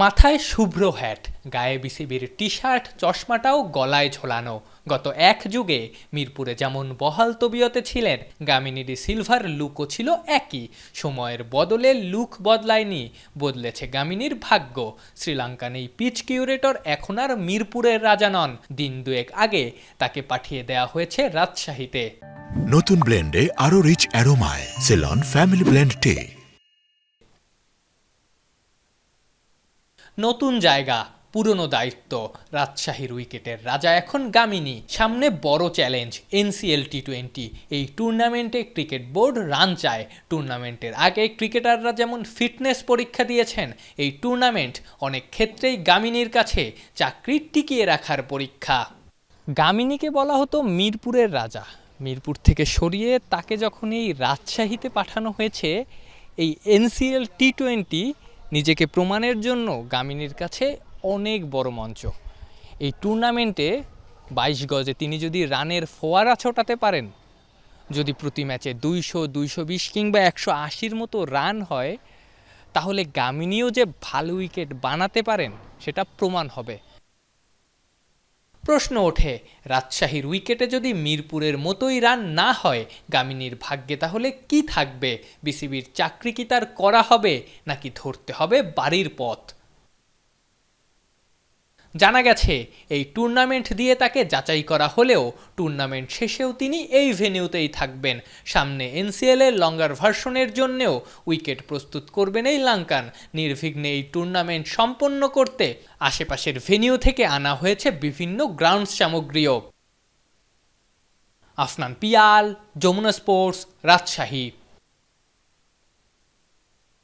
মাথায় শুভ্র হ্যাট গায়ে বিসিবির টি শার্ট চশমাটাও গলায় ঝোলানো। গত এক যুগে মিরপুরে যেমন বহাল তবিয়তে ছিলেন গামিনীডি সিলভার লুকও ছিল একই। সময়ের বদলে লুক বদলায়নি, বদলেছে গামিনীর ভাগ্য। শ্রীলঙ্কান এই পিচ কিউরেটর এখন আর মিরপুরের রাজা নন। দিন দুয়েক আগে তাকে পাঠিয়ে দেওয়া হয়েছে রাজশাহীতে। নতুন ব্লেন্ডে আরও রিচ অ্যারোমায় সেলন ফ্যামিলি ব্লেন্ড টে নতুন জায়গা, পুরনো দায়িত্ব, রাজশাহীর উইকেটের রাজা, এখন গামিনী। সামনে বড় চ্যালেঞ্জ এনসিএল টি টোয়েন্টি এই টুর্নামেন্টে ক্রিকেট বোর্ড রান চায়। টুর্নামেন্টের আগে ক্রিকেটাররা যেমন ফিটনেস পরীক্ষা দিয়েছেন, এই টুর্নামেন্ট অনেক ক্ষেত্রেই গামিনীর কাছে চাকরি টিকিয়ে রাখার পরীক্ষা। গামিনীকে বলা হতো মিরপুরের রাজা। মিরপুর থেকে সরিয়ে তাকে যখন এই রাজশাহীতে পাঠানো হয়েছে, এই এনসিএল টি টোয়েন্টি নিজেকে প্রমাণের জন্য গামিনীর কাছে অনেক বড় মঞ্চ। এই টুর্নামেন্টে বাইশ গজে তিনি যদি রানের ফোয়ারা ছোটাতে পারেন, যদি প্রতি ম্যাচে দুইশো দুইশো বিশ কিংবা একশো আশির মতো রান হয়, তাহলে গামিনীও যে ভালো উইকেট বানাতে পারেন, সেটা প্রমাণ হবে। প্রশ্ন ওঠে, রাজশাহীর উইকেটে যদি মিরপুরের মতোই রান না হয়, গামিনীর ভাগ্যে তাহলে কি থাকবে? বিসিবির চাকরি কি তার করা হবে, নাকি ধরতে হবে বাড়ির পথ? জানা গেছে, এই টুর্নামেন্ট দিয়ে তাকে যাচাই করা হলেও টুর্নামেন্ট শেষেও তিনি এই ভেন্যুতেই থাকবেন। সামনে এনসিএল এর লঙ্গার ভার্সনের জন্যেও উইকেট প্রস্তুত করবেন এই লাঙ্কান। নির্বিঘ্নে এই টুর্নামেন্ট সম্পন্ন করতে আশেপাশের ভেন্যু থেকে আনা হয়েছে বিভিন্ন গ্রাউন্ড সামগ্রীও। আফনান পিয়াল, যমুনা স্পোর্টস রাজশাহী।